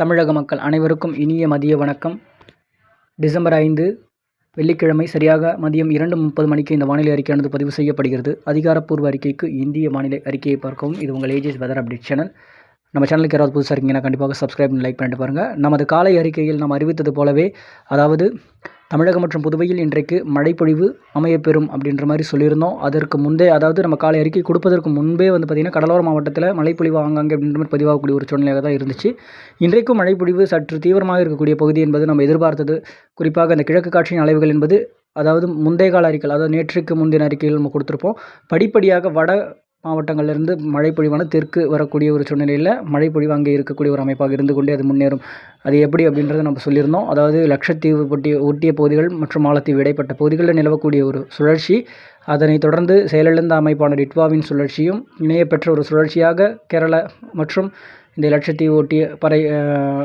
தமிழக மக்கள் அனைவருக்கும் இனிய மதிய வணக்கம். டிசம்பர் ஐந்து வெள்ளிக்கிழமை சரியாக மதியம் இரண்டு முப்பது மணிக்கு இந்த வானிலை அறிக்கையானது பதிவு செய்யப்படுகிறது. அதிகாரப்பூர்வ அறிக்கைக்கு இந்திய வானிலை அறிக்கையை பார்க்கவும். இது உங்கள் ஏஜிஸ் வெதர் அப்டேட் சேனல் நம்ம சேனலுக்கு யாராவது புதுசாக இருக்கீங்கன்னா கண்டிப்பாக சப்ஸ்கிரைப் லைக் பண்ணிட்டு பாருங்கள் நமது காலை அறிக்கையில் நாம் அறிவித்தது போலவே அதாவது தமிழகம் மற்றும் புதுவையில் இன்றைக்கு மழைப்பொழிவு அமையப்பெறும் அப்படின்ற மாதிரி சொல்லியிருந்தோம். அதற்கு முந்தைய அதாவது நம்ம காலை அறிக்கை கொடுப்பதற்கு முன்பே வந்து பார்த்திங்கன்னா கடலோர மாவட்டத்தில் மழைப்பொழிவு ஆங்காங்கே அப்படின்ற மாதிரி பதிவாகக்கூடிய ஒரு சூழ்நிலையாக தான் இருந்துச்சு. இன்றைக்கும் மழைப்பொழிவு சற்று தீவிரமாக இருக்கக்கூடிய பகுதி என்பது நம்ம எதிர்பார்த்தது. குறிப்பாக அந்த கிழக்கு காட்சியின் அலைவுகள் என்பது அதாவது முந்தைய கால அறிக்கைகள் அதாவது நேற்றுக்கு முந்தின அறிக்கைகள் நம்ம கொடுத்துருப்போம். படிப்படியாக வட மாவட்டங்கள்லேருந்து மழைப்பொழிவான தெற்கு வரக்கூடிய ஒரு சூழ்நிலையில் மழைப்பொழிவு அங்கே இருக்கக்கூடிய ஒரு அமைப்பாக இருந்து கொண்டே அது முன்னேறும். அது எப்படி அப்படின்றத நம்ம சொல்லியிருந்தோம். அதாவது லட்சத்தீவு ஒட்டிய ஒட்டிய பகுதிகள் மற்றும் மாலத்தீவு இடைப்பட்ட பகுதிகளில் நிலவக்கூடிய ஒரு சுழற்சி அதனைத் தொடர்ந்து செயலிழந்த அமைப்பான டிட்வாவின் சுழற்சியும் இணையப்பெற்ற ஒரு சுழற்சியாக கேரளா மற்றும் இந்த லட்சத்தீவு ஒட்டிய பறை